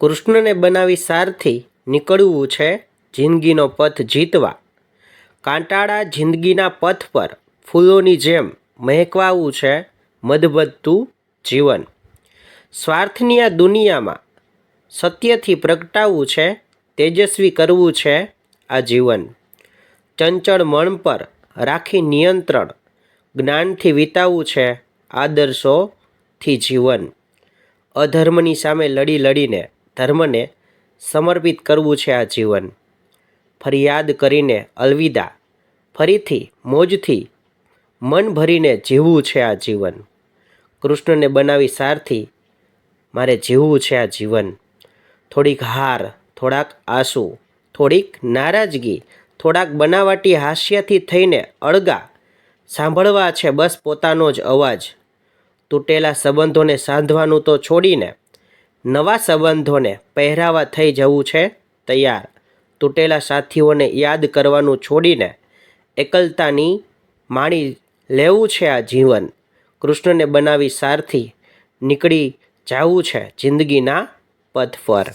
કૃષ્ણને બનાવી સારથી નીકળવું છે જિંદગીનો પથ જીતવા. કાંટાળા જિંદગીના પથ પર ફૂલોની જેમ મહેકવાવું છે મધબધતું જીવન. સ્વાર્થની આ દુનિયામાં સત્યથી પ્રગટાવવું છે, તેજસ્વી કરવું છે આ જીવન. ચંચળ મન પર રાખી નિયંત્રણ જ્ઞાનથી વિતાવવું છે આદર્શોથી જીવન. અધર્મની સામે લડી લડીને ધર્મને સમર્પિત કરવું છે આ જીવન. ફરિયાદ કરીને અલવિદા, ફરીથી મોજથી મન ભરીને જીવવું છે આ જીવન. કૃષ્ણને બનાવી સારથી મારે જીવવું છે આ જીવન. થોડીક હાર, થોડાક આંસુ, થોડીક નારાજગી, થોડાક બનાવટી હાસ્યથી થઈને અળગા સાંભળવા છે બસ પોતાનો જ અવાજ. તૂટેલા સંબંધોને સાંધવાનું તો છોડીને નવા સંબંધોને પહેરાવા થઈ જવું છે તૈયાર. તૂટેલા સાથીઓને યાદ કરવાનું છોડીને એકલતાની માણી લેવું છે આ જીવન. કૃષ્ણને બનાવી સારથી નીકળી જાવું છે જિંદગીના પથ પર